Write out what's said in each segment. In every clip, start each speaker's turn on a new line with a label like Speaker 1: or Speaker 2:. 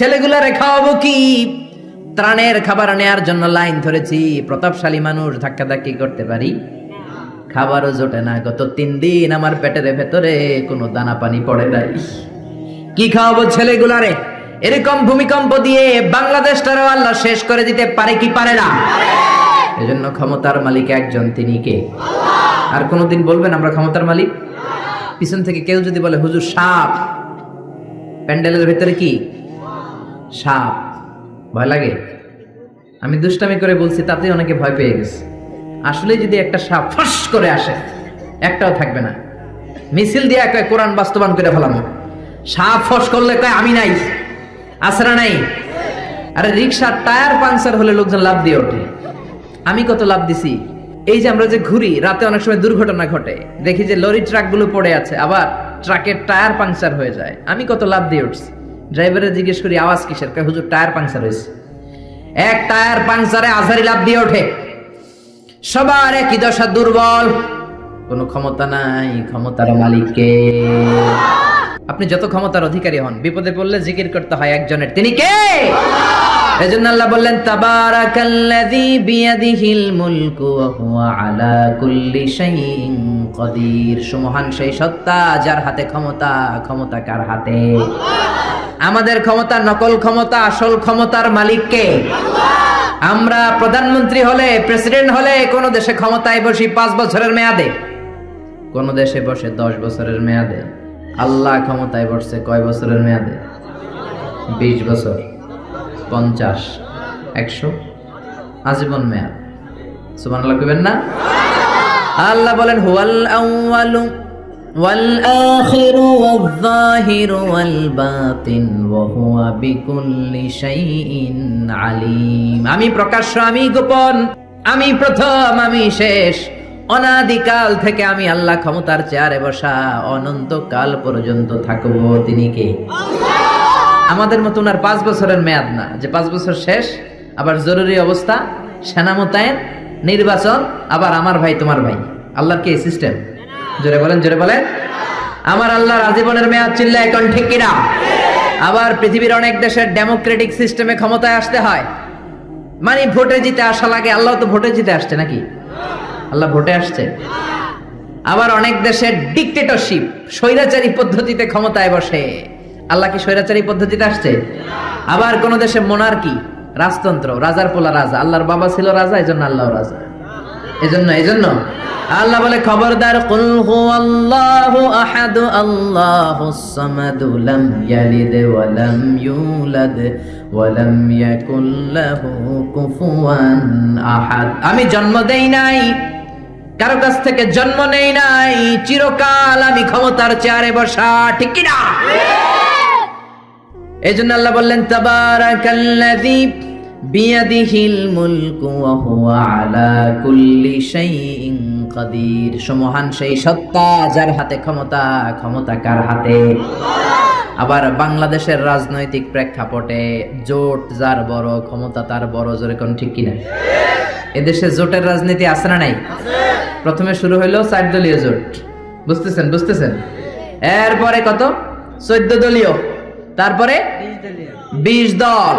Speaker 1: ছেলেগুলারে খাওয়াবো কি? ত্রাণের খাবার নেয়ার জন্য লাইন ধরেছি। প্রতাপশালী মানুষ ধাক্কা ধাক্কি করতে পারি। খাবারও জোটে না গত তিন দিন আমার পেটের ভেতরে কোনো দানা পানি পড়ে নাই। কি খাওয়াবো ছেলেগুলারে? এরকম ভূমিকম্প দিয়ে বাংলাদেশটারও আল্লাহ শেষ করে দিতে পারে কি পারে না? এজন্য ক্ষমতার মালিক একজন, তিনি কে? আর কোনোদিন বলবেন আমরা ক্ষমতার মালিক? পিছন থেকে কেউ যদি বলে, হুজুর সাপ, প্যান্ডেলের ভেতরে কি? সাপ। ভয় লাগে? আমি দুষ্টামি করে বলছি তাতে অনেকে ভয় পেয়ে গেছে। আসলে যদি একটা সাপ ফস করে আসে, একটাও থাকবে না। মিছিল দিয়ে কয় কোরআন বাস্তবায়ন করে ফেলানো সাপ ফস করলে কয়, আমি নাই। আসরা নাই? আরে রিক্সার টায়ার পাংচার হলে লোকজন লাভ দিয়ে ওঠে। আমি কত লাভ দিছি? এই যে আমরা যে ঘুরি, রাতে অনেক সময় দুর্ঘটনা ঘটে। দেখি যে লরি ট্রাকগুলো পড়ে আছে, আবার ট্রাকের টায়ার পাংচার হয়ে যায়। আমি কত লাভ দিয়ে উঠছি। ড্রাইভারে জিজ্ঞেস করি, আওয়াজ কিসের? কে হুজুর টায়ার পাংচার হয়েছে এক টায়ার পাংচারে আজারি লাভ দিয়ে ওঠে। সবার একই দশা দুর্বল। কোনো ক্ষমতা নাই, ক্ষমতার মালিককে। আপনি যত ক্ষমতার অধিকারী হন, বিপদে পড়লে জিকির করতে হয় একজনের। তিনি কে? এজন্য আল্লাহ বললেন, তাবারাকাল্লাযী বিয়াদিহিল মুলকু ওয়া হুয়া আলা কুল্লি শাইইন কদির। সুমহান সেই সত্তা যার হাতে ক্ষমতা ক্ষমতা কার হাতে? আমাদের ক্ষমতা নকল ক্ষমতা, আসল ক্ষমতার মালিক কে? আমরা প্রধানমন্ত্রী হলে, প্রেসিডেন্ট হলে কোন দেশে ক্ষমতায় বসি পাঁচ বছরের মেয়াদে? কোন দেশে বসে দশ বছরের মেয়াদে? আল্লাহ ক্ষমতায় বসছে কয় বছরের মেয়াদে? বিশ বছর। পঞ্চাশ একশো আজীবন মেয়াদ সুমান আল্লাহ কইবেন না আল্লাহ বলেন হুয়াল আউয়ালু والآخر والظاهر والباطن وهو بكل شيء عليم আমি প্রকাশ্য আমি গোপন আমি প্রথম আমি শেষ অনাদিকাল থেকে আমি আল্লাহ ক্ষমতার চেয়ারে বসা অনন্তকাল পর্যন্ত থাকবো তিনি কে আমাদের মতো ওনার পাঁচ বছরের মেয়াদ না। যে পাঁচ বছর শেষ, আবার জরুরি অবস্থা, সেনা মোতায়েন, নির্বাচন, আবার আমার ভাই, তোমার ভাই। আল্লাহর কি সিস্টেম জোরে বলেন জোরে বলেন। আমার আল্লাহর আজীবনের মেয়াদ চিল্লা এখন ঠিক কিনা? আবার পৃথিবীর অনেক দেশের ডেমোক্রেটিক সিস্টেমে ক্ষমতায় আসতে হয়। মানে ভোটে জিতে আসা লাগে, আল্লাহ তো ভোটে জিতে আসছে নাকি? আল্লাহ ভোটে আসছে। আবার অনেক দেশের ডিকটেটরশিপ স্বৈরাচারী পদ্ধতিতে ক্ষমতায় বসে। আল্লাহ কি স্বৈরাচারী পদ্ধতিতে আসছে? আবার কোন দেশে মোনার্কি রাজতন্ত্র, রাজার পোলা রাজা, আল্লাহর বাবা ছিল রাজা, এজন্য আল্লাহ রাজা। এজন্য এজন্য। আল্লাহ বলে, খবরদার, কুল হুয়াল্লাহু আহাদ আল্লাহুস সামাদ লাম ইয়ালিদ ওয়া লাম ইউলাদ ওয়া লাম ইয়াকুল লাহু কুফুয়ান আহাদ। আমি জন্ম দেই নাই, কারও কাছ থেকে জন্ম নেই নাই, চিরকাল আমি ক্ষমতার চেয়ারে বসা, ঠিক কি না এই জন্য আল্লাহ বললেন, তাবারাকাল্লাযী বিয়াদিহিল মুলকু ওয়া হুয়া আলা কুল্লি কাদির। সমহান সেই সত্তা যার হাতে ক্ষমতা ক্ষমতা কার হাতে? আবার বাংলাদেশের রাজনৈতিক প্রেক্ষাপটে জোট যার বড়, ক্ষমতা তার বড়, জোরে কোন ঠিক কিনা? এদেশে জোটের রাজনীতি আছে না নাই? প্রথমে শুরু হইল চার দলীয় জোট। বুঝতেছেন বুঝতেছেন? এরপরে কত? চোদ্দ দলীয়। তারপরে বিশ দল।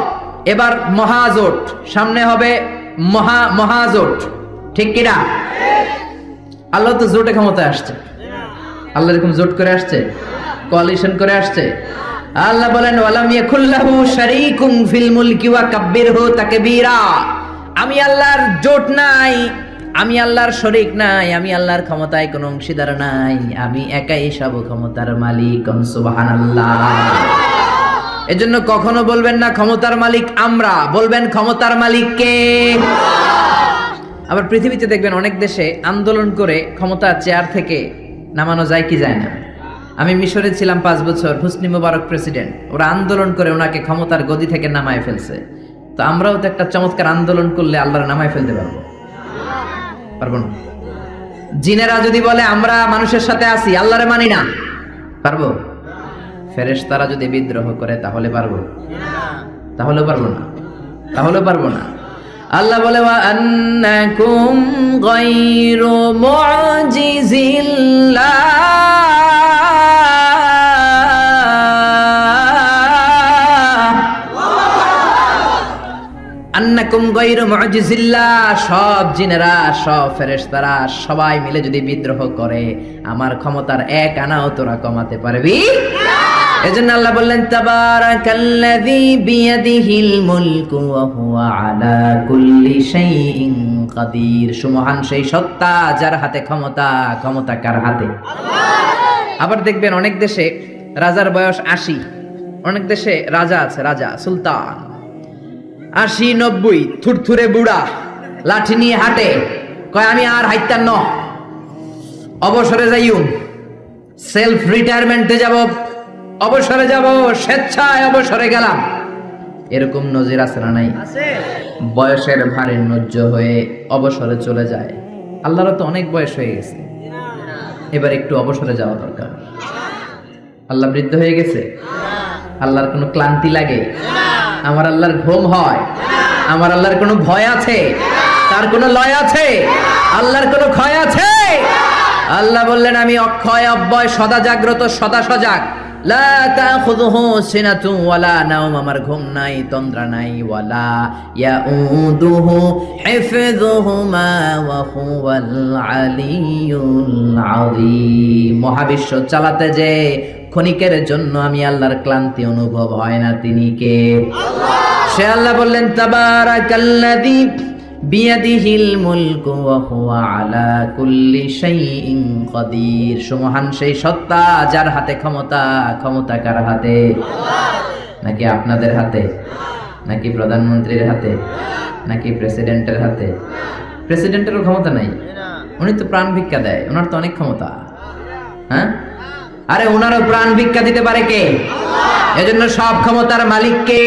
Speaker 1: এবার মহাজোট। সামনে হবে মহা মহাজোট। ঠিক কিনা আল্লাহ তো জোটে ক্ষমতা আসছে। আল্লাহ এরকম জোট করে আসছে? কোয়ালিশন করে আসছে? আল্লাহ বলেন, ওয়ালাম ইয়াকুল্লাহু শারীকুম ফিল মুলকি ওয়া কাব্বিরহু তাকবীরা। আমি আল্লাহর জোট নাই, আমি আল্লাহর শরীক নাই, আমি আল্লাহর ক্ষমতায় কোনো অংশীদার নাই, আমি একাই সব ক্ষমতার মালিক, সুবহানাল্লাহ। এজন্য কখনো বলবেন না ক্ষমতার মালিক আমরা, বলবেন ক্ষমতার মালিক কে? আবার পৃথিবীতে দেখবেন অনেক দেশে আন্দোলন করে ক্ষমতার চেয়ার থেকে নামানো যায় কি যায় না। আমি মিশরে ছিলাম পাঁচ বছর, হুসনি মুবারক প্রেসিডেন্ট। ওরা আন্দোলন করে ওনাকে ক্ষমতার গদি থেকে নামায় ফেলছে। তো আমরাও তো একটা চমৎকার আন্দোলন করলে আল্লাহর নামায় ফেলতে পারব। পারব না। জিনেরা যদি বলে, আমরা মানুষের সাথে আছি, আল্লাহরে মানি না। পারব? ফেরেশতারা যদি বিদ্রোহ করে, তাহলে পারব? তাহলে পারব না। তাহলে পারব না। আল্লাহ বলে আন্নাকুম গায়রু আন্নাকুম গায়রু মুজিজিল্লাহ সব জিনেরা, সব ফেরেশতারা সবাই মিলে যদি বিদ্রোহ করে, আমার ক্ষমতার এক আনাও তোরা কমাতে পারবি? এজন্য আল্লাহ বললেন তাবারাকাল্লাযী বিয়াদিহিল মুলকু ওয়া হুয়া আলা কুল্লি শাইইন কাদির। সুমহান সেই সত্তা যার হাতে ক্ষমতা ক্ষমতা কার হাতে? আবার দেখবেন অনেক দেশে রাজার বয়স আশি অনেক দেশে রাজা আছে রাজা সুলতান। আশি নব্বই থুরথুরে বুড়া লাঠি নিয়ে হাঁটে কয় আমি আর হাইতার ন অবসরে যাইউম সেলফ রিটায়ারমেন্টে যাব। অবসরে যাব স্বেচ্ছায় অবসরে গেলাম। এরকম নজির আছে না নাই? বয়সের ভারে নজ্জ হয়ে অবসরে চলে যায়। আল্লাহর তো অনেক বয়স হয়ে গেছে। এবার একটু অবসরে যাওয়া দরকার। আল্লাহ বৃদ্ধ হয়ে গেছে? আল্লাহর কোনো ক্লান্তি লাগে? আমার আল্লাহর ঘুম হয়? আমার আল্লাহর কোনো ভয় আছে? তার কোনো লয় আছে? আল্লাহর কোনো ক্ষয় আছে? আল্লাহ বললেন আমি অক্ষয় অব্যয় সদা জাগ্রত সদা সজাগ। আমার ঘুম নাই তন্দ্রা নাই ওয়ালা মহাবিশ্ব চালাতে যে ক্ষণিকের জন্য আমি আল্লাহর ক্লান্তি অনুভব হয় না তিনি কে? সে আল্লাহ বললেন তাবারাকাল্লাযী বিয়াদিহিল মুলকু ওয়া আলা কুল্লি শাইইন কাদির। সুমহান সেই সত্তা যার হাতে ক্ষমতা ক্ষমতা কার হাতে? নাকি আপনাদের হাতে? নাকি প্রধানমন্ত্রীর হাতে? নাকি প্রেসিডেন্টের হাতে? প্রেসিডেন্টেরও ক্ষমতা নাই। উনি তো প্রাণ ভিক্ষা দেয়, ওনার তো অনেক ক্ষমতা। হ্যাঁ? আরে ওনারও প্রাণ ভিক্ষা দিতে পারে কে? এজন্য সব ক্ষমতার মালিক কে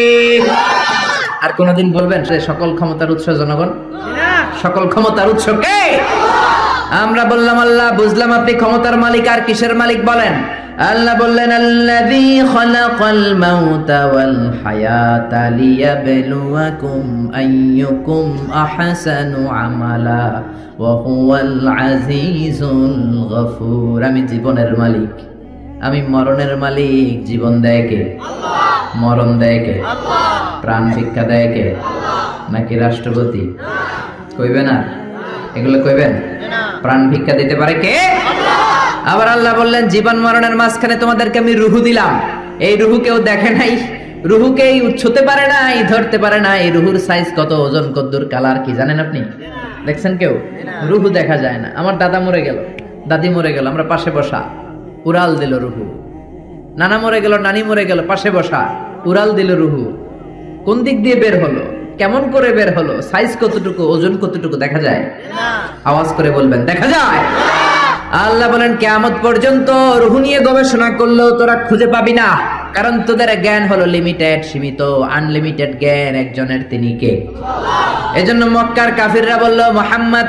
Speaker 1: আর কোনদিন বলবেন সে সকল ক্ষমতার উৎস জনগণ? সকল ক্ষমতার উৎস কে? আমরা বললাম, আল্লাহ, বুঝলাম আপনি ক্ষমতার মালিক, আর কিসের মালিক বলেন? আল্লাহ বললেন, আল্লাযী খালাকাল মাউতা ওয়াল হায়াতা লিয়াবলুয়াকুম আইয়ুকুম আহসানু আমালা, ওয়া হুয়াল গফুর। আমি জীবনের মালিক। আমি মরণের মালিক। জীবন দেয় কে? মরণ দেয় কে? প্রাণ ভিক্ষা দেয় কে? নাকি রাষ্ট্রপতি? কইবেন আর এগুলো কইবেন? প্রাণ ভিক্ষা দিতে পারে কে? আবার আল্লাহ বললেন জীবন মরণের মাঝখানে তোমাদেরকে আমি রুহু দিলাম। এই রুহু কেউ দেখে নাই। রুহুকে ছুতে পারে নাই ধরতে পারে না এই রুহুর সাইজ কত ওজন কদ্দুর কালার কি জানেন আপনি? দেখছেন কেউ? রুহু দেখা যায় না। আমার দাদা মরে গেল। দাদি মরে গেল। আমরা পাশে বসা। উড়াল দিল রুহু। নানা মরে গেল নানি মরে গেল পাশে বসা। উড়াল দিল রুহু। কোন দিক দিয়ে বের হলো? কেমন করে বের হলো? সাইজ কতটুকু? ওজন কতটুকু? দেখা যায়? আওয়াজ করে বলবেন দেখা যায়? আল্লাহ বলেন কেয়ামত পর্যন্ত রুহু নিয়ে গবেষণা করলেও তোরা খুঁজে পাবি না। কারণ তোদের জ্ঞান হলো লিমিটেড সীমিত আনলিমিটেড জ্ঞান একজনের তিনি কে? এজন্য মক্কার কাফিররা বলল মোহাম্মদ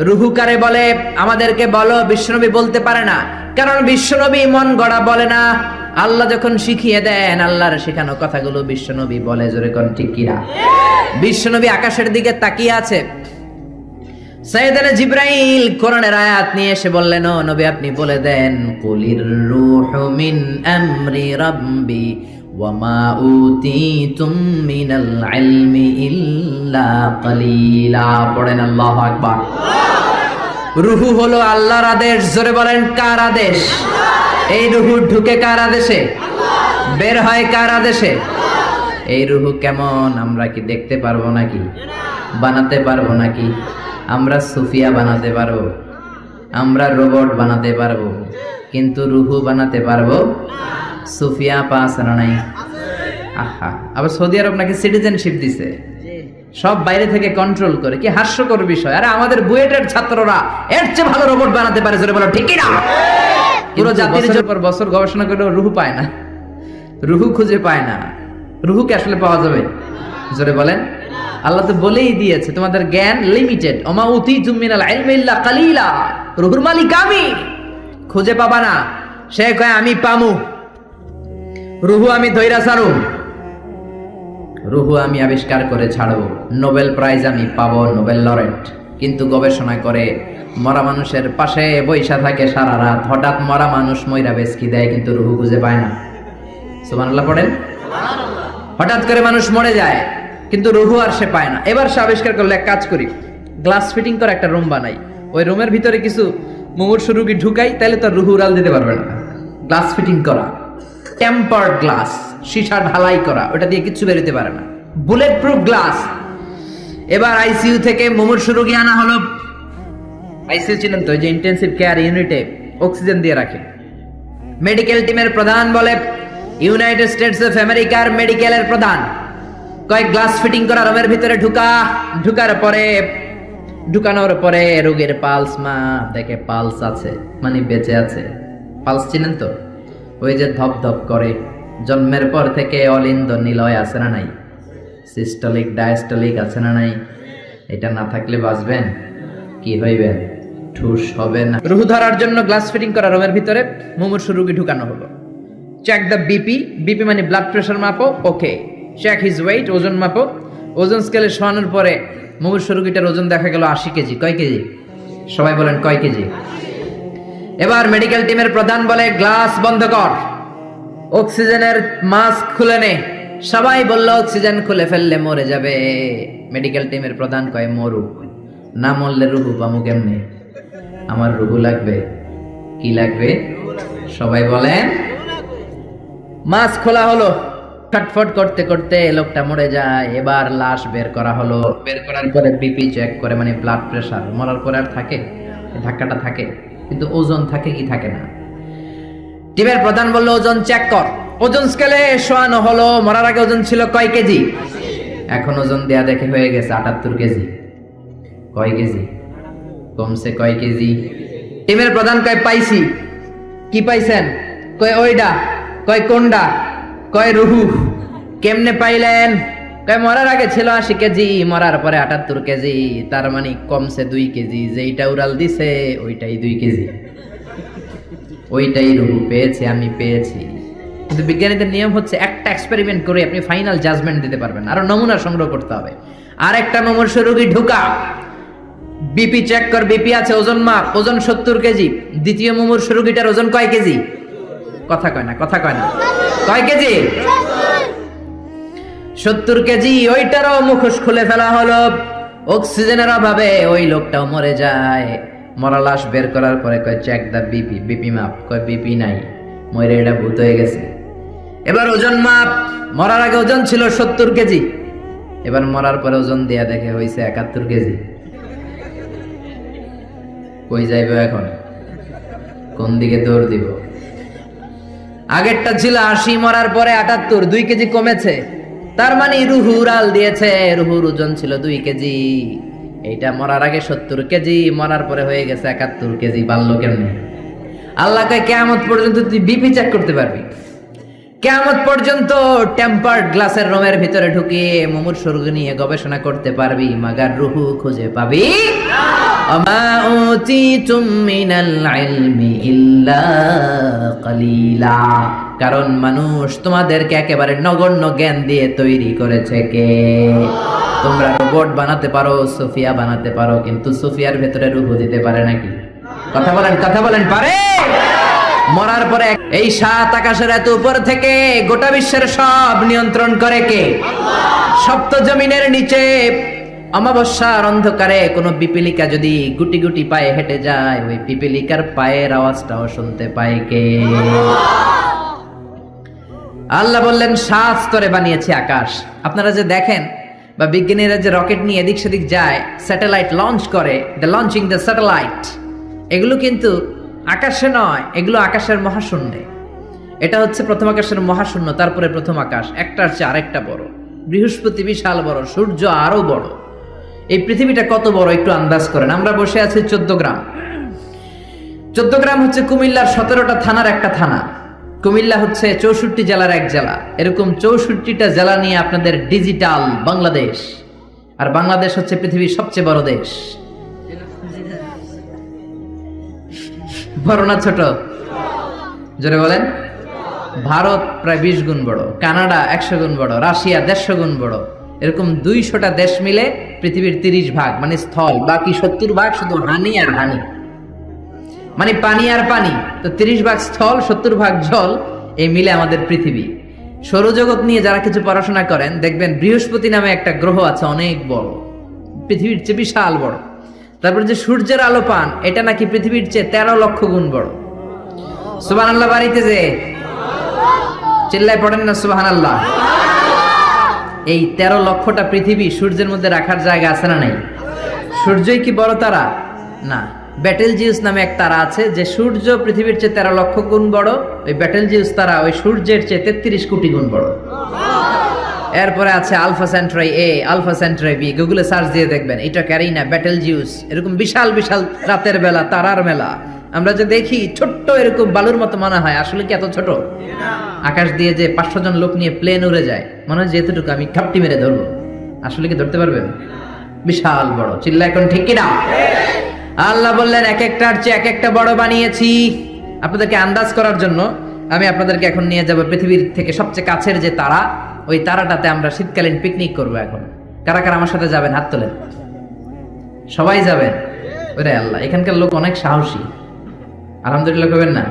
Speaker 1: রুহু কারে বলে? আমাদেরকে বলো বিশ্বনবী বলতে পারে না। কারণ বিশ্বনবী মন গড়া বলে না। আল্লাহ যখন শিখিয়ে দেন, আল্লাহর শেখানো কথাগুলো বিশ্বনবী বলে, জোরে কোন ঠিক কিনা? বিশ্বনবী আকাশের দিকে তাকিয়ে আছে। জিব্রাইল কোরআনের আয়াত নিয়ে এসে বললেন, ও নবী, আপনি বলে দেন, কুলির রূহু মিন আমরি রাব্বি উতিতুম মিনাল ইলমি ইল্লা কালিলা। পড়েন আল্লাহু আকবার। রুহু হলো আল্লাহর আদেশ, জোরে বলেন, কার আদেশ? এই রুহু ঢুকে কার আদেশে বের হয় কার আদেশে এই রুহু কেমন? আমরা কি দেখতে পারব নাকি? বানাতে পারব নাকি? আমরা সুফিয়া বানাতে পারব। আমরা রোবট বানাতে পারব। কিন্তু রুহু বানাতে পারব? সুফিয়া পাস নাই। আহা, আবার সৌদি আরব নাকি সিটিজেনশিপ দিছে? সব বাইরে থেকে কন্ট্রোল করে। কি হাস্যকর বিষয়। আরে আমাদের বুয়েটের ছাত্ররা এর চেয়ে ভালো রোবট বানাতে পারে বলো, ঠিক না পুরো জাতির পর বছর গবেষণা করলেও রুহু পায় না। রুহু খুঁজে পায় না। রুহুকে আসলে পাওয়া যাবে। জোরে বলেন। আল্লাহ তো বলেই দিয়েছে তোমাদের জ্ঞান লিমিটেড ওমা উতি জুমিনাল ইলমি ইল্লা কালিলা। রুহুর মালিক আমি। খুঁজে পাবা না। সে কয় আমি পামু। রুহু আমি ধৈরা ছাড়ু। রুহু আমি আবিষ্কার করে ছাড়বো। নোবেল প্রাইজ আমি পাবো নোবেল লরেট। কিন্তু গবেষণা করে মরা মানুষের পাশে বৈশা থাকে সারা রাত। হঠাৎ মরা মানুষ ময়রা বেসকি দেয় কিন্তু রুহু খুঁজে পায় না। সুবহানাল্লাহ পড়েন? হঠাৎ করে মানুষ মরে যায় কিন্তু রুহু আর সে পায় না। এবার সে আবিষ্কার করলে এক কাজ করি। গ্লাস ফিটিং করে একটা রুম বানাই। ওই রুমের ভিতরে কিছু মুমূর্ষ রুগী ঢুকাই তাহলে তার রুহু উড়াল দিতে পারবে না। গ্লাস ফিটিং করা। টেম্পার্ড গ্লাস সীসা ঢালাই করা। ওটা দিয়ে কিছু বেরোতে পারে না। বুলেট প্রুফ গ্লাস এবার আইসিইউ থেকে মুমূর্ষ রোগী আনা হলো। আইসিইউ ছিলেন তো, যে ইন্টেন্সিভ কেয়ার ইউনিটে অক্সিজেন দিয়ে রাখে। মেডিকেল টিমের প্রধান বলে ইউনাইটেড স্টেটস অফ আমেরিকার মেডিকেলের প্রধান। কয়েক গ্লাস ফিটিং করা রুমের ভিতরে ঢুকা, ঢুকার পরে, ঢুকানোর পরে রোগীর পালস মা, দেখে পালস আছে মানে বেঁচে আছে। পালস চিনেন তো? ওই যে ধপ ধপ করে, জন্মের পর থেকে অলিন্দ নিলয় আছে না নাই? সিস্টলিক ডায়াস্টলিক আছে না নাই? এটা না থাকলে বাঁচবেন? কি হইবেন ঠুস হবে না। রুহু ধরার জন্য গ্লাস ফিটিং করা রুমের ভিতরে মুমূর্ষু রুগী ঢুকানো হলো। চেক দ্য বিপি বিপি মানে ব্লাড প্রেশার মাপো ওকে চেক হিজ ওয়েট ওজন মাপো ওজন স্কেলে শোয়ানোর পরে মুমূর্ষু রুগীটার ওজন দেখা গেল আশি কেজি। কয় কেজি? সবাই বলেন কয় কেজি? এবার মেডিকেল টিমের প্রধান বলে গ্লাস বন্ধ কর। অক্সিজেনের মাস্ক খুলে নে। সবাই বলল অক্সিজেন খুলে ফেললে মরে যাবে। মেডিকেল টিমের প্রধান কয়, মরুক। না মরলে রুহু পামু কেমনে? আমার রুহু লাগবে। কি লাগবে? সবাই বলেন মাস্ক খোলা হলো। ফটফট করতে করতে লোকটা মরে যায়। এবার লাশ বের করা হলো। বের করার পরে বিপি চেক করে মানে ব্লাড প্রেশার মরার পরে আর থাকে? ধাক্কাটা থাকে। কিন্তু ওজন থাকে কি থাকে না? টিমের প্রধান বলল, ওজন চেক কর। ওজন স্কেলে শোয়ানো হলো, মরার আগে ওজন ছিল কয় কেজি? এখন ওজন দেয়া দেখে হয়ে গেছে আটাত্তর কেজি। কয় কেজি? কমছে কয় কেজি? টিমের প্রধান কয়, পাইছি। কি পাইছেন? কয়, ওইডা। কয়, কোনডা? কয়, রুহু। কেমনে পাইলেন? কয়, মরার আগে ছিল আশি কেজি, মরার পরে আটাত্তর কেজি, তার মানে কমছে দুই কেজি। যেইটা উড়াল দিছে, ওইটাই দুই কেজি। ওইটাই রুহু পেয়েছে, আমি পেয়েছি। কিন্তু বিজ্ঞানীদের নিয়ম হচ্ছে একটা এক্সপেরিমেন্ট করে আপনি ফাইনাল জাজমেন্ট দিতে পারবেন, আরও নমুনা সংগ্রহ করতে হবে। আর একটা মুমূর্ষ রোগী ঢুকা। বিপি চেক কর বিপি আছে, ওজন মাপ, ওজন সত্তর কেজি। দ্বিতীয় মুমূর্ষ রোগীটার ওজন কয় কেজি? কথা কয় না, কথা কয় না। কয় কেজি? সত্তর কেজি, ওইটারও মুখোশ খুলে ফেলা হলো। অক্সিজেনের অভাবে ওই লোকটাও মরে যায়। মরা লাশ বের করার পরে কয়, চেক দা বিপি বিপি মাপ। কয়, বিপি নাই মরে এটা ভূত হয়ে গেছে। এবার ওজন মাপ, মরার আগে ওজন ছিল সত্তর কেজি। এবার মরার পরে ওজন দেয়া দেখে হয়েছে একাত্তর কেজি। কই যাইবে এখন? কোন দিকে দৌড় দিব? আগেরটা ছিল আশি, মরার পরে আটাত্তর, দুই কেজি কমেছে। তার মানে রুহু উড়াল দিয়েছে, রুহুর ওজন ছিল দুই কেজি। এইটা মরার আগে সত্তর কেজি, মরার পরে হয়ে গেছে একাত্তর কেজি, বাড়লো আল্লাহ আল্লাহকে কেমত পর্যন্ত তুই বিপি চেক করতে পারবি। কেমত পর্যন্ত টেম্পার্ড গ্লাসের রুমের ভিতরে ঢুকিয়ে মুমুর স্বর্গ নিয়ে গবেষণা করতে পারবি, মাগার রুহু খুঁজে পাবি। অমা উতিতুম মিনাল ইলমি ইল্লা কালিলা। কারণ মানুষ তোমাদেরকে একেবারে নগণ্য জ্ঞান দিয়ে তৈরি করেছে কে? তোমরা রোবট বানাতে পারো, সোফিয়া বানাতে পারো, কিন্তু সোফিয়ার ভেতরে রুহু দিতে পারে নাকি? কথা বলেন কথা বলেন, পারে? মরার পরে এই সাত আকাশের এত উপর থেকে গোটা বিশ্বের সব নিয়ন্ত্রণ করে কে? সপ্ত জমিনের নিচে অমাবস্যার অন্ধকারে কোনো পিপিলিকা যদি গুটি গুটি পায়ে হেঁটে যায়, ওই পিপিলিকার পায়ের আওয়াজটাও শুনতে পায় কে? আল্লাহ বললেন সাত স্তরে বানিয়েছে আকাশ। আপনারা যে দেখেন বা বিজ্ঞানীরা যে রকেট নিয়ে এদিক সেদিক যায়, স্যাটেলাইট লঞ্চ করে দ্য লঞ্চিং দ্য স্যাটেলাইট এগুলো কিন্তু আকাশে নয়, এগুলো আকাশের মহাশূন্যে। এটা হচ্ছে প্রথম আকাশের মহাশূন্য, তারপরে প্রথম আকাশ, একটার চেয়ে আরেকটা বড়। বৃহস্পতি বিশাল বড়, সূর্য আরও বড়। এই পৃথিবীটা কত বড় একটু আন্দাজ করেন। আমরা বসে আছি চোদ্দ গ্রাম। চোদ্দ গ্রাম হচ্ছে কুমিল্লার সতেরোটা থানার একটা থানা। কুমিল্লা হচ্ছে চৌষট্টি জেলার এক জেলা। এরকম চৌষট্টিটা জেলা নিয়ে আপনাদের ডিজিটাল বাংলাদেশ। আর বাংলাদেশ হচ্ছে পৃথিবীর সবচেয়ে বড় দেশ। বড় না ছোট? জোরে বলেন। ভারত প্রায় বিশ গুণ বড়, কানাডা একশো গুণ বড়, রাশিয়া দেড়শো গুণ বড়। এরকম দুইশোটা দেশ মিলে পৃথিবীর তিরিশ ভাগ মানে স্থল। বাকি সত্তর ভাগ শুধু হানি আর হানি। মানে পানি আর পানি। তো তিরিশ ভাগ স্থল, সত্তর ভাগ জল, এই মিলে আমাদের পৃথিবী। সৌরজগৎ নিয়ে যারা কিছু পড়াশোনা করেন, দেখবেন বৃহস্পতি নামে একটা গ্রহ আছে অনেক বড়। পৃথিবীর চেয়ে বিশাল বড়। তারপর যে সূর্যের আলো পান, এটা নাকি পৃথিবীর চেয়ে তেরো লক্ষ গুণ বড়। সুবাহ আল্লাহ বাড়িতে যে, চিল্লায় পড়েন না সুবাহান আল্লাহ এই তেরো লক্ষটা পৃথিবী সূর্যের মধ্যে রাখার জায়গা আছে না নাই? সূর্যই কি বড় তারা? না। ব্যাটেল জিউস নামে এক তারা আছে, যে সূর্য পৃথিবীর চেয়ে তেরো লক্ষ গুণ বড়, ওই ব্যাটেল জিউস তারা ওই সূর্যের চেয়ে তেত্রিশ কোটি গুণ বড়। এরপরে আছে Alpha Centauri A Alpha Centauri B গুগলে সার্চ দিয়ে দেখবেন, এটা ক্যারিনা ব্যাটেল জিউস এরকম বিশাল বিশাল রাতের বেলা, তারার মেলা। আমরা যে দেখি ছোট্ট এরকম বালুর মতো মনে হয়, আসলে কি এত ছোট? আকাশ দিয়ে যে পাঁচশো জন লোক নিয়ে প্লেন উড়ে যায়, মনে হয় যে এতটুকু আমি খাপটি মেরে ধরবো। আসলে কি ধরতে পারবেন বিশাল বড়, চিল্লা এখন ঠিক কিনা? আল্লাহ বললেন, এক একটার চেয়ে এক একটা বড় বানিয়েছি। আপনাদেরকে আন্দাজ করার জন্য আমি আপনাদেরকে এখন নিয়ে যাব পৃথিবীর থেকে সবচেয়ে কাছের যে তারা, ওই তারাটাতে আমরা শীতকালীন পিকনিক করব এখন। কারা কারা আমার সাথে যাবেন? হাত তোলেন। সবাই যাবেন? ওরে আল্লাহ, এখানকার লোক অনেক সাহসী। আলহামদুলিল্লাহ করবেন না?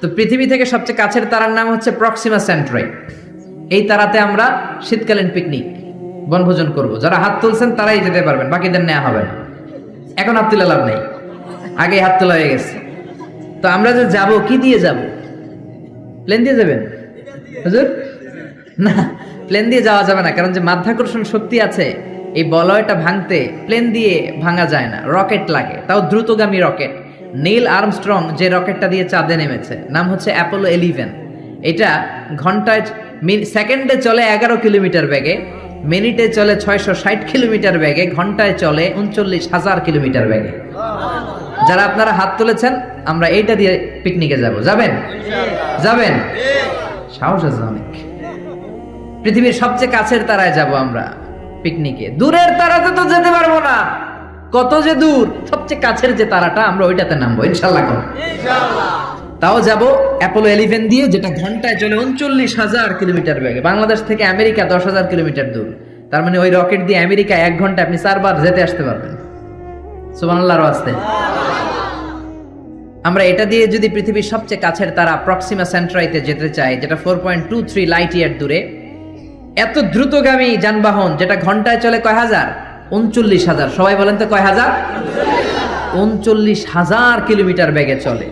Speaker 1: তো পৃথিবী থেকে সবচেয়ে কাছের তারার নাম হচ্ছে প্রক্সিমা সেন্ট্রাই এই তারাতে আমরা শীতকালীন পিকনিক বনভোজন করব। যারা হাত তুলছেন তারাই যেতে পারবেন, বাকিদের নেওয়া হবে না। এখন হাত তুলে লাভ নেই। আগে হাত তোলা হয়ে গেছে। তো আমরা যে যাব, কি দিয়ে যাব? প্লেন দিয়ে যাবেন? হুজুর? না প্লেন দিয়ে যাওয়া যাবে না, কারণ যে মাধ্যাকর্ষণ শক্তি আছে, এই বলয়টা ভাঙতে প্লেন দিয়ে ভাঙা যায় না। রকেট লাগে। তাও দ্রুতগামী রকেট নীল আর্মস্ট্রং যে রকেটটা দিয়ে চাঁদে নেমেছে, নাম হচ্ছে অ্যাপোলো এলিভেন। এটা ঘন্টায় সেকেন্ডে চলে এগারো কিলোমিটার বেগে, মিনিটে চলে ছয়শো ষাট কিলোমিটার বেগে, ঘন্টায় চলে উনচল্লিশ হাজার কিলোমিটার বেগে। যারা আপনারা হাত তুলেছেন, আমরা এইটা দিয়ে পিকনিকে যাব। যাবেন? যাবেন? সাহস আছে অনেক। পৃথিবীর সবচেয়ে কাছের তারায় যাব আমরা পিকনিকে। দূরের তারাতে তো যেতে পারব না। কত যে দূর সবচেয়ে কাছের যে তারাটা আমরা ওইটাতে নামবো ইনশাল্লাহ তাও যাব অ্যাপোলো এলিভেন দিয়ে যেটা ঘন্টায় চলে উনচল্লিশ হাজার কিলোমিটার বেগে। বাংলাদেশ থেকে আমেরিকা দশ হাজার কিলোমিটার দূর। তার মানে ওই রকেট দিয়ে আমেরিকা এক ঘণ্টা আপনি চারবার যেতে আসতে পারবেন। সুবানাল্লাহর আসতে আমরা এটা দিয়ে যদি পৃথিবীর সবচেয়ে কাছের তারা প্রক্সিমা সেন্ট্রাইতে যেতে চাই যেটা four point two three light year দূরে এত দ্রুতগামী যানবাহন যেটা ঘন্টায় চলে কয় হাজার? উনচল্লিশ হাজার। সবাই বলেন তো কয় হাজার? উনচল্লিশ হাজার কিলোমিটার বেগে চলে।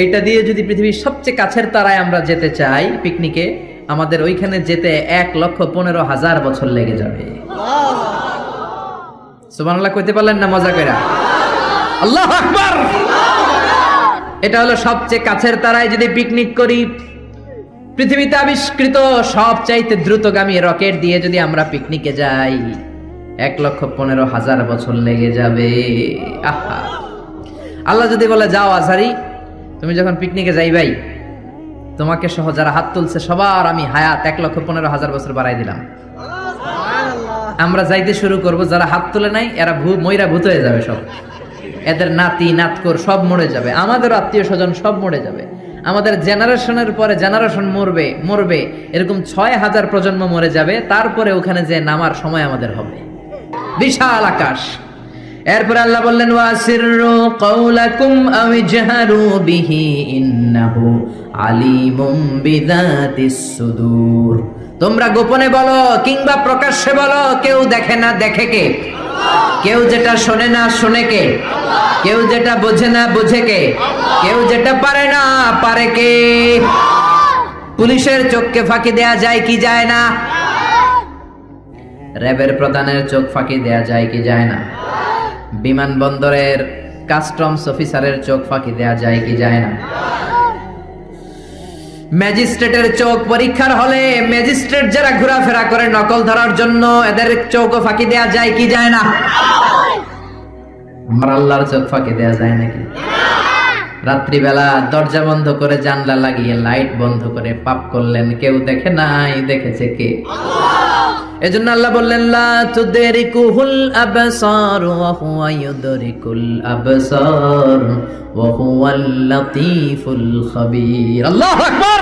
Speaker 1: এইটা দিয়ে যদি পৃথিবীর সবচেয়ে কাছের তারায় আমরা যেতে চাই পিকনিকে, আমাদের ওইখানে যেতে এক লক্ষ পনেরো হাজার বছর লেগে যাবে। সুবহানাল্লাহ কইতে পারলেন না মজা কইরা? আল্লাহ আকবার! এটা হলো সবচেয়ে কাছের তারায় যদি পিকনিক করি। পৃথিবীতে আবিষ্কৃত সবচাইতে দ্রুতগামী রকেট দিয়ে যদি আমরা পিকনিকে যাই। এক লক্ষ পনেরো হাজার বছর লেগে যাবে। আহা। আল্লাহ যদি বলে যাও আজারি তুমি যখন পিকনিকে যাই ভাই তোমাকে সহ যারা হাত তুলছে সবার আমি হায়াত এক লক্ষ পনেরো হাজার বছর বাড়াই দিলাম। আমরা যাইতে শুরু করব যারা হাত তুলে নাই এরা ভূ ময়রা ভূত হয়ে যাবে সব। এদের নাতি নাতকর সব মরে যাবে। আমাদের আত্মীয় স্বজন সব মরে যাবে। আমাদের জেনারেশনের পরে জেনারেশন মরবে মরবে। এরকম ছয় হাজার প্রজন্ম মরে যাবে তারপরে ওখানে যে নামার সময় আমাদের হবে। বিশাল আকাশ। এরপর আল্লাহ বললেন, ওয়াসিরু কাউলাকুম আও বিহি ইন্নাহু আলিমুম বিযাতিস সুদূর। তোমরা গোপনে বলো কিংবা প্রকাশ্যে বলো, কেউ দেখে না দেখে কে? কেউ যেটা শোনে না শোনে কে? কেউ যেটা বোঝে না বোঝে কে? কেউ যেটা পারে না পারে কে? পুলিশের চোখকে ফাঁকি দেয়া যায় কি যায় না? র্যাবের প্রধানের চোখ ফাঁকি দেয়া যায় কি যায় না? বিমানবন্দরের কাস্টমস অফিসারের চোখ ফাঁকি দেয়া যায় কি যায় না? ম্যাজিস্ট্রেটের চোখ পরীক্ষার হলে ম্যাজিস্ট্রেট যারা ঘোরাফেরা করে নকল ধরার জন্য এদের চোখও ফাঁকি দেয়া যায় কি যায় না? আমার আল্লাহর চোখ ফাঁকি দেয়া যায় নাকি? রাত্রিবেলা দরজা বন্ধ করে জানলা লাগিয়ে লাইট বন্ধ করে পাপ করলেন, কেউ দেখে নাই, দেখেছে কে? এজন্য আল্লাহ বললেন, লা তুদরিকুহুল আবসার ওয়া হুয়া ইউদরিকুল আবসার ওয়া হুয়াল লাতীফুল খাবীর। আল্লাহু আকবার!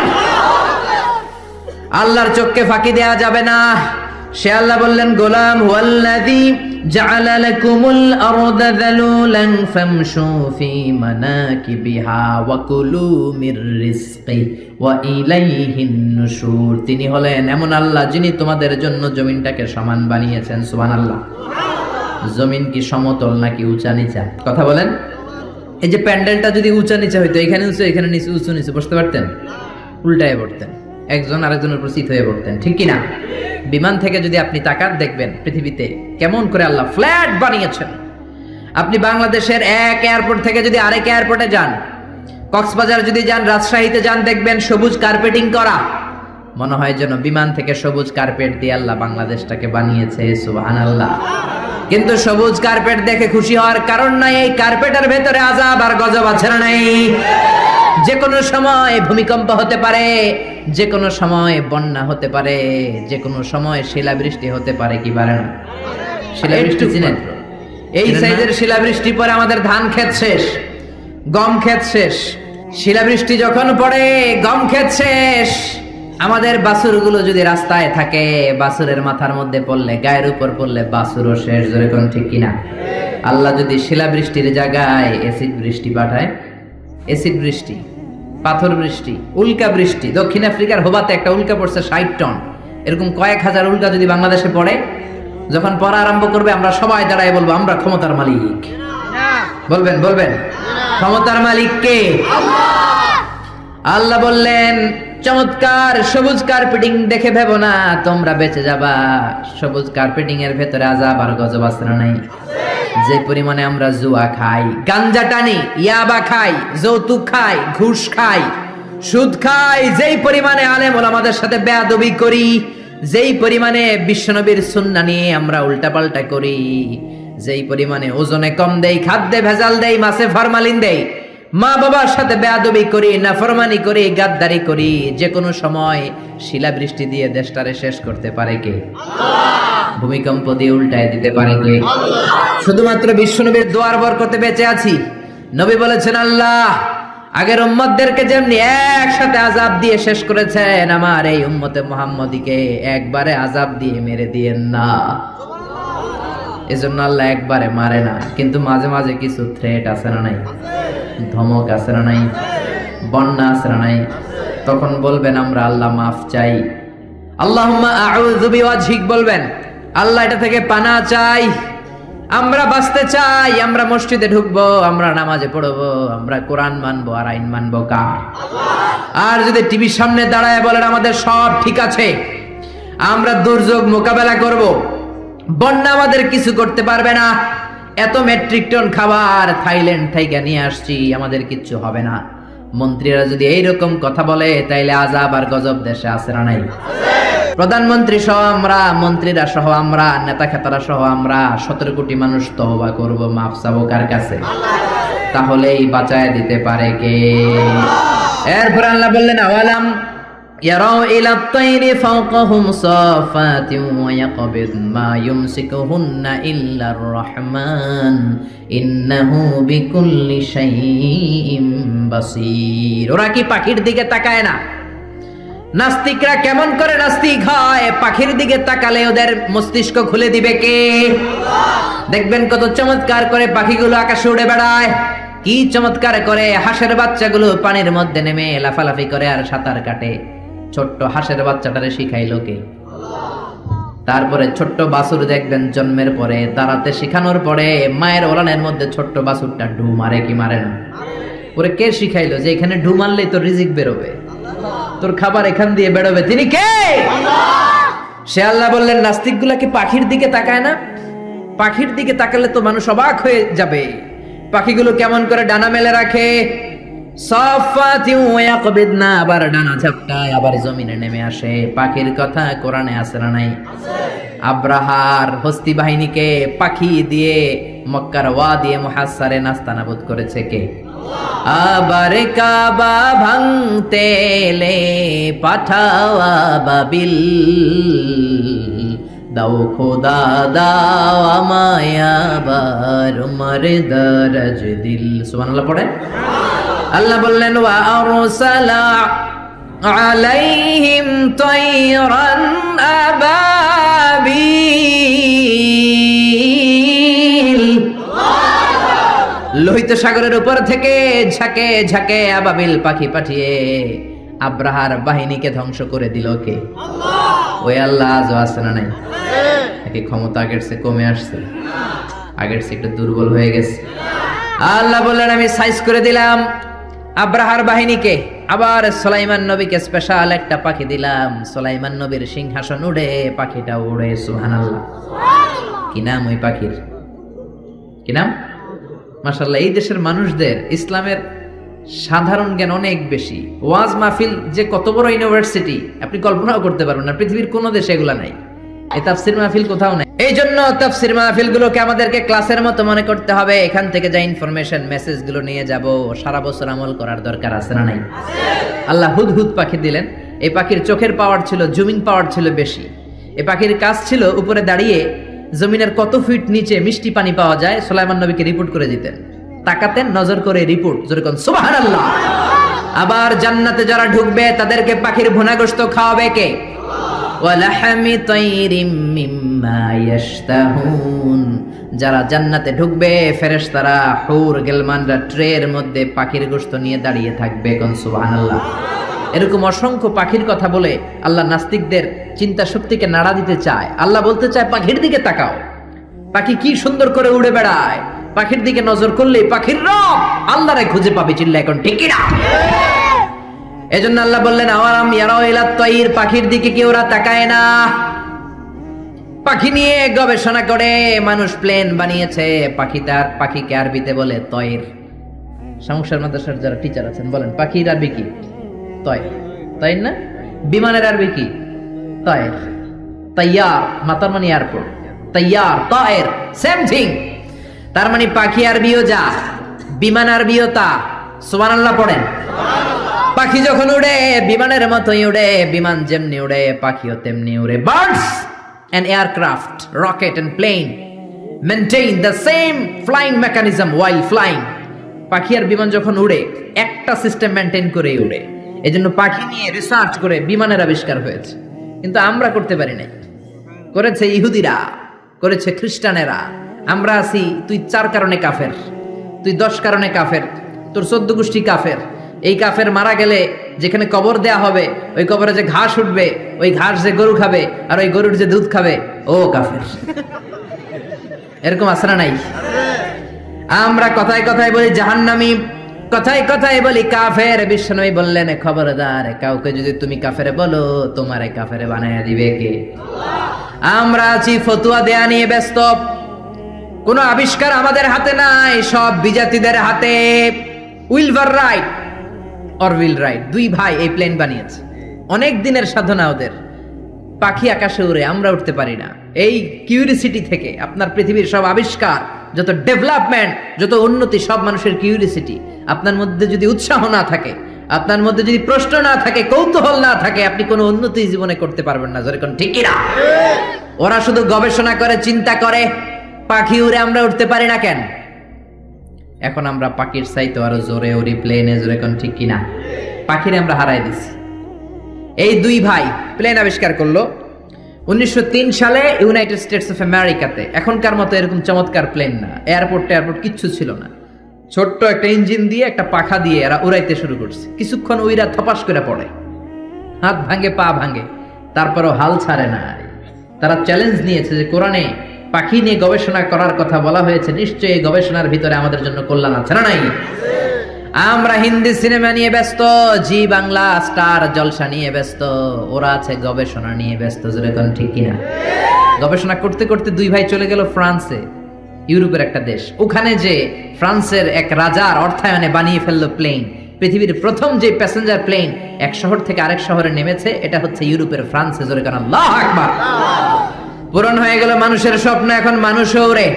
Speaker 1: আল্লাহর চোখকে ফাঁকি দেয়া যাবে না। সে আল্লাহ বললেন, গোলাম হুয়াল্লাযী জাআলা লাকুমুল আরদা যালুলান ফামশু ফি মানাকিবিহা ওয়া কুলু মির রিজকি ওয়া ইলাইহিন নুশুর। তিনি হলেন এমন আল্লাহ যিনি তোমাদের জন্য জমিনটাকে সমান বানিয়েছেন, সুবহানাল্লাহ। জমিন কি সমতল নাকি উঁচা নিচা? কথা বলেন। এই যে প্যান্ডেলটা যদি উঁচা নিচা হইতো, এখানে উঁচু, এখানে নিচু, উঁচু, নিচু, বসতে পারতেন? উল্টায় পড়তেন একজন আরেকজনের উপর চিত হয়ে পড়তেন, ঠিক কি না বিমান থেকে যদি আপনি তাকাত দেখবেন পৃথিবীতে কেমন করে আল্লাহ ফ্ল্যাট বানিয়েছেন। আপনি বাংলাদেশের এক এয়ারপোর্ট থেকে যদি আরেক এয়ারপোর্টে যান, কক্সবাজার যদি যান, রাজশাহীতে যান, দেখবেন সবুজ কার্পেটিং করা। মনে হয় যেন বিমান থেকে সবুজ কার্পেট দিয়ে আল্লাহ বাংলাদেশটাকে বানিয়েছে, সুবহানাল্লাহ। কিন্তু সবুজ কার্পেট দেখে খুশি হওয়ার কারণ নাই, এই কার্পেটের ভেতরে আজাব আর গজব আছে নাই? যে কোনো সময় ভূমিকম্প হতে পারে যে কোনো সময় বন্যা হতে পারে যে কোনো সময় শিলাবৃষ্টি হতে পারে কি পারে না? শিলাবৃষ্টি চিনেন? এই সাইজের শিলাবৃষ্টি পরে আমাদের ধান ক্ষেত শেষ গম ক্ষেত শেষ। শিলাবৃষ্টি যখন পড়ে গম ক্ষেত শেষ। আমাদের বাছুরগুলো যদি রাস্তায় থাকে বাছুরের মাথার মধ্যে পড়লে গায়ের উপর পড়লে বাছুরও শেষ যেরকম ঠিক কিনা? আল্লাহ যদি শিলাবৃষ্টির জায়গায় এসিড বৃষ্টি পাঠায় এসিড বৃষ্টি, পাথর বৃষ্টি, উল্কা বৃষ্টি। দক্ষিণ আফ্রিকার হোবাতে একটা উল্কা পড়ছে ষাট টন। এরকম কয়েক হাজার উল্কা যদি বাংলাদেশে পড়ে, যখন পড়া আরম্ভ করবে, আমরা সবাই দাঁড়ায় বলব, আমরা ক্ষমতার মালিক। বলবেন বলবেন। ক্ষমতার মালিক কে? আল্লাহ বললেন, চমৎকার সবুজ কার্পেটিং দেখে ভেবো না, তোমরা বেঁচে যাবা। সবুজ কার্পেটিং এর ভেতরে আজাব আর গজব আশ্রা নাই। যে পরিমাণে আমরা জুয়া খাই, গাঞ্জা টানি, ইয়াবা খাই, যৌতুক খাই, ঘুষ খাই, সুদ খাই, যেই পরিমাণে আলেম আমাদের সাথে বেয়াদবি করি, যেই পরিমাণে বিশ্বনবীর সুন্না নিয়ে আমরা উল্টাপাল্টা করি, যেই পরিমাণে ওজনে কম দেই, খাদ্যে ভেজাল দেই, মাছে ফরমালিন দেই, মা বাবার সাথে বেয়াদবি করি, নাফরমানি করি, গাদ্দারি করি, যে কোনো সময় শিলাবৃষ্টি দিয়ে দেশটারে শেষ করতে পারে কে? ভূমিকম্প দিয়ে উল্টায় দিতে পারে কে শুধুমাত্র বিশ্বনবীর দোয়ার বরকতে বেঁচে আছি। নবী বলেছেন, আল্লাহ, আগের উম্মতদেরকে যেমনি একসাথে আজাব দিয়ে শেষ করেছেন, আমার এই উম্মতে মোহাম্মদীকে একবারে আজাব দিয়ে মেরে দিয়েন না। এজন্য আল্লাহ একবারে মারে না, কিন্তু মাঝে মাঝে কিছু থ্রেট আছে না নাই? ধমক আছে না নাই? বন্যা আছে না নাই? তখন বলবেন, আমরা আল্লাহ মাফ চাই। আল্লাহুম্মা আউযু বিওয়াজহিক বলবেন আল্লাহ এটা থেকে পানা চাই। আমরা বাঁচতে চাই, আমরা মসজিদে ঢুকবো, আমরা নামাজে পড়ব, আমরা কোরআন মানবো আর আইন মানবো কার? আর যদি টিভির সামনে দাঁড়ায় বলেন, আমাদের সব ঠিক আছে, আমরা দুর্যোগ মোকাবেলা করব, বন্যা আমাদের কিছু করতে পারবে না, এত মেট্রিক টন খাবার থাইল্যান্ড থেকে নিয়ে আসছি, আমাদের কিচ্ছু হবে না। মন্ত্রীরা যদি এইরকম কথা বলে, তাইলে আজাব আর গজব দেশে আছে না নাই। প্রধানমন্ত্রী সহ আমরা মন্ত্রীরা সহ আমরা নেতা খেতারা সহ আমরা সতেরো কোটি মানুষ তহবা করব মাফ চাবো কার কাছে তাহলেই বাঁচায় দিতে পারে কে এরপর আল্লাহ বললেন আওয়ালাম يروا إلى الطير فوقهم صافات ويقبض ما يمسكهن إلا الرحمن إنه بكل شيء بصير ওরা কি পাখির দিকে তাকায় না নাস্তিকরা কেমন করে নাস্তিক হয়? পাখির দিকে তাকালে ওদের মস্তিষ্ক খুলে দিবে কে? দেখবেন কত চমৎকার করে পাখিগুলো আকাশে উড়ে বেড়ায়। কি চমৎকার করে হাঁসের বাচ্চাগুলো পানির মধ্যে নেমে লাফালাফি করে আর সাঁতার কাটে। ছোট্ট হাঁসের বাচ্চাটারে শিখাইলো কে? তারপরে ছোট্ট বাছুর দেখবেন জন্মের পরে দাঁড়াতে শিখানোর পরে মায়ের ওলানের মধ্যে ছোট্ট বাছুরটা ঢু মারে কি মারে না? ওরে কে শিখাইলো যে এখানে ঢু মারলেই তো রিজিক বেরোবে? তোর খাবার এখান দিয়ে বেরোবে। তিনি কে? সে আল্লাহ বললেন নাস্তিক কি পাখির দিকে তাকায় না? পাখির দিকে তাকালে তো মানুষ অবাক হয়ে যাবে। পাখিগুলো কেমন করে ডানা মেলে রাখে? ওয়াকবিদনা আবার ডানা ঝাপটায় আবার জমিনে নেমে আসে। পাখির কথা কোরআনে আছে না নাই? আব্রাহার হস্তি বাহিনীকে পাখি দিয়ে মক্কার ওয়া দিয়ে মুহাসারে নাস্তানাবুদ করেছে কে? আবার কাবা ভাঙতে এলে পাঠাওয়া বাবিল দাও খোদা, দাও আমায় আবার উমর দরজ দিল। সুবহানাল্লাহ পড়ে আল্লাহ বললেন, ওয়া আরসালা আলাইহিম তায়রান লোহিত সাগরের উপর থেকে ঝাঁকে ঝাঁকে আবাবিল পাখি পাঠিয়ে আব্রাহার বাহিনীকে ধ্বংস করে দিল কে? ওই আল্লাহ আজও আছে না নাই? নাকি ক্ষমতা আগের চেয়ে কমে আসছে। আগের চেয়ে একটু দুর্বল হয়ে গেছে। আল্লাহ বললেন আমি সাইজ করে দিলাম আব্রাহার বাহিনীকে। আবার সোলাইমান নবীকে স্পেশাল একটা পাখি দিলাম। সোলাইমান নবীর সিংহাসন উড়ে পাখিটা উড়ে সুহান আল্লাহ কি নাম ওই পাখির? কি নাম? মাশাল্লাহ এই দেশের মানুষদের ইসলামের সাধারণ জ্ঞান অনেক বেশি। ওয়াজ মাহফিল যে কত বড় ইউনিভার্সিটি, আপনি কল্পনাও করতে পারবেন না, পৃথিবীর কোনো দেশে এগুলা নাই। এই তাফসির মাহফিল কোথাও নাই। এই জন্য তাফসির মাহফিল গুলোকে আমাদেরকে ক্লাসের মতো মনে করতে হবে, এখান থেকে যা ইনফরমেশন মেসেজগুলো নিয়ে যাব, সারা বছর আমল করার দরকার আছে না নাই? আল্লাহ হুদ হুদ পাখি দিলেন, এই পাখির চোখের পাওয়ার ছিল জুমিং পাওয়ার ছিল বেশি। এই পাখির কাজ ছিল উপরে দাঁড়িয়ে জমিনের কত ফিট নিচে মিষ্টি পানি পাওয়া যায়, সোলাইমান নবীকে রিপোর্ট করে দিতেন। তাকাতেন, নজর করে রিপোর্ট যেরকম সুবহানাল্লাহ। আবার জান্নাতে যারা ঢুকবে, তাদেরকে পাখির ভুনাগোস্ত খাওয়াবে কে? যারা জান্নাতে ঢুকবে, ফেরেশতারা হুর, গেলমানরা ট্রের মধ্যে পাখির গোস্ত নিয়ে দাঁড়িয়ে থাকবে, কোন, সুবহানাল্লাহ। এরকম অসংখ্য পাখির কথা বলে আল্লাহ নাস্তিকদের চিন্তা শক্তিকে নাড়া দিতে চায়। আল্লাহ বলতে চায়, পাখির দিকে তাকাও। পাখি কি সুন্দর করে উড়ে বেড়ায়। পাখির দিকে নজর করলে পাখির রব আল্লাহরে খুঁজে পাবে চিল্লা, এখন ঠিকই না এজন্য আল্লাহ বললেন আওয়ারাম ইয়ারাও ইলা তৈর পাখির দিকে কি ওরা তাকায় না। পাখি নিয়ে গবেষণা করে, মানুষ প্লেন বানিয়েছে। পাখি তার পাখিকে আরবিতে বলে তয়ের সমস্যার মাদ্রাসার যারা টিচার আছেন, বলেন, পাখির আরবি কি? তয় তাই না? বিমানের আরবি কি? তয়ের তৈয়ার মাতার মানে এয়ারপোর্ট তৈয়ার, তয়ের সেম থিং তার মানে পাখি আরবিও যা, বিমান আরবিও তা। সুবহানাল্লাহ পড়েন। পাখি যখন উড়ে, বিমানের মতোই উড়ে, বিমান যেমনি উড়ে, পাখিও তেমনি উড়ে। Birds and aircraft rocket and plane maintain the same flying mechanism while flying পাখি আর বিমান যখন উড়ে, একটা সিস্টেম মেনটেন করেই উড়ে। এই জন্য পাখি নিয়ে রিসার্চ করে বিমানের আবিষ্কার হয়েছে। কিন্তু আমরা করতে পারি নাই। করেছে ইহুদিরা, করেছে খ্রিস্টানেরা। আমরা আছি, তুই চার কারণে কাফের, তুই দশ কারণে কাফের, তোর চোদ্দ গোষ্ঠী কাফের। এই কাফের মারা গেলে যেখানে কবর দেয়া হবে, ওই কবরে যে ঘাস উঠবে, ওই ঘাস যে গরু খাবে, আর ওই গরুর যে দুধ খাবে, ও কাফের। এরকম না নাই? আমরা কথায় কথায় বলি, জাহান্নামি কথায় কথায় বলি, কাফের বিশ্বনবী বললেন খবরদার, কাউকে যদি তুমি কাফেরে বলো, তোমারে কাফেরে বানায়া দিবে কে? আমরা আছি ফতুয়া দেয়া নিয়ে ব্যস্ত। কোন আবিষ্কার আমাদের হাতে নাই, সব বিজাতিদের হাতে। উইলভার রাইট অর উইল রাইট, দুই ভাই এই প্লেন বানিয়েছে। অনেক দিনের সাধনা ওদের। পাখি আকাশে উড়ে, আমরা উঠতে পারি না। এই কিউরিসিটি থেকে আপনার পৃথিবীর সব আবিষ্কার, যত ডেভেলপমেন্ট যত উন্নতি, সব মানুষের কিউরিসিটি আপনার মধ্যে যদি উৎসাহ না থাকে, আপনার মধ্যে যদি প্রশ্ন না থাকে, কৌতূহল না থাকে, আপনি কোনো উন্নতি জীবনে করতে পারবেন না। যেরকম ঠিকই না ওরা শুধু গবেষণা করে, চিন্তা করে, পাখি উড়ে আমরা উঠতে পারি না কেন? এখন আমরা পাখির চাইতে আরও জোরে উড়ি প্লেনে জোরে কোন ঠিক কিনা? পাখিরে আমরা হারাই দিছি। এই দুই ভাই প্লেন আবিষ্কার করল উনিশশো তিন সালে ইউনাইটেড স্টেটস অফ আমেরিকাতে এখনকার মতো এরকম চমৎকার প্লেন না। এয়ারপোর্ট এয়ারপোর্ট কিচ্ছু ছিল না। ছোট্ট একটা ইঞ্জিন দিয়ে একটা পাখা দিয়ে এরা উড়াইতে শুরু করছে। কিছুক্ষণ উইরা থপাস করে পড়ে। হাত ভাঙে, পা ভাঙে, তারপরও হাল ছাড়ে না তারা চ্যালেঞ্জ নিয়েছে যে কোরআনে পাখি নিয়ে গবেষণা করার কথা বলা হয়েছে। নিশ্চয়ই এই গবেষণার ভিতরে আমাদের জন্য কল্যাণ আছে না নাই? আমরা হিন্দি সিনেমা নিয়ে ব্যস্ত, জি বাংলা, স্টার জলসা নিয়ে ব্যস্ত। ওরা আছে গবেষণা নিয়ে ব্যস্ত, যেরকম ঠিক কিনা। গবেষণা করতে করতে দুই ভাই চলে গেল ফ্রান্সে। ইউরোপের একটা দেশ। ওখানে যে ফ্রান্সের এক রাজার অর্থায়নে বানিয়ে ফেলল প্লেন পৃথিবীর প্রথম যে প্যাসেঞ্জার প্লেন এক শহর থেকে আরেক শহরে নেমেছে, এটা হচ্ছে ইউরোপের ফ্রান্সে। জোরে কারণ পূরণ হয়ে গেল মানুষের স্বপ্ন, এখন মানুষও ওরে।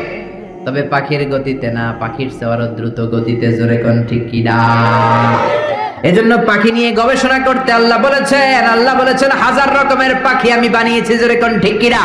Speaker 1: তবে পাখির গতিতে না, পাখির আরও দ্রুত গতিতে, জোরে কোন ঠিক কি না? এজন্য পাখি নিয়ে গবেষণা করতে আল্লাহ বলেছেন আল্লাহ বলেছেন, হাজার রকমের পাখি আমি বানিয়েছি, জোরে কোন ঠিক কিনা